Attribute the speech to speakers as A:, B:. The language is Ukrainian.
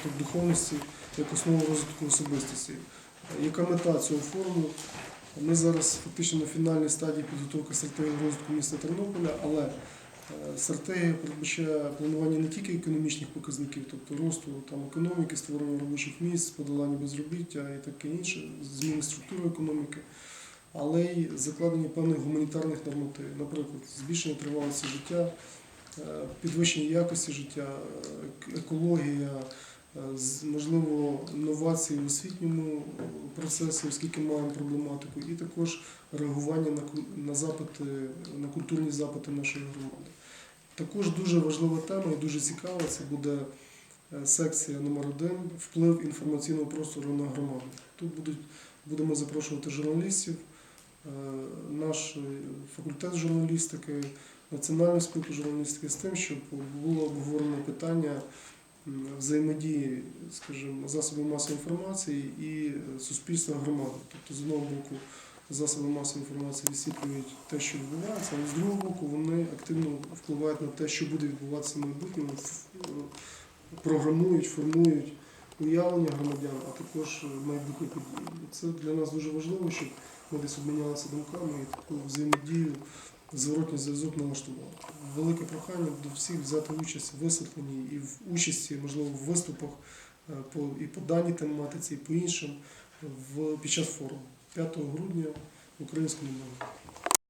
A: розвиток духовності як основу розвитку особистості. Яка мета цього форуму? Ми зараз фактично на фінальній стадії підготовки стратегії розвитку міста Тернополя, але е, стратегія передбачає планування не тільки економічних показників, тобто росту там, економіки, створення робочих місць, подолання безробіття і таке інше, зміни структури економіки, але й закладення певних гуманітарних нормативів, наприклад, збільшення тривалості життя, е, підвищення якості життя, е, екологія, можливо, новації в освітньому е, процесі, оскільки маємо проблематику, і також реагування на, запити, на культурні запити нашої громади. Також дуже важлива тема і дуже цікава це буде е, секція номер один вплив інформаційного простору на громаду. Тут будуть, будемо запрошувати журналістів, е, наш е, факультет журналістики, Національну спілку журналістики з тим, щоб було обговорено питання взаємодії, скажімо, засобів масової інформації і е, суспільства громади. Тобто, з одного боку, засоби масової інформації висвітлюють те, що відбувається, але з другого боку вони активно впливають на те, що буде відбуватися в майбутньому, е, програмують, формують уявлення громадян, а також е, майбутні події. Це для нас дуже важливо, щоб ми десь обмінялися думками і таку взаємодію, зворотній зв'язок налаштували. Велике прохання до всіх взяти участь в висвітленні і в участі, можливо, в виступах е, по, і по даній тематиці, і по іншим під час форуму 5 грудня в українському мові.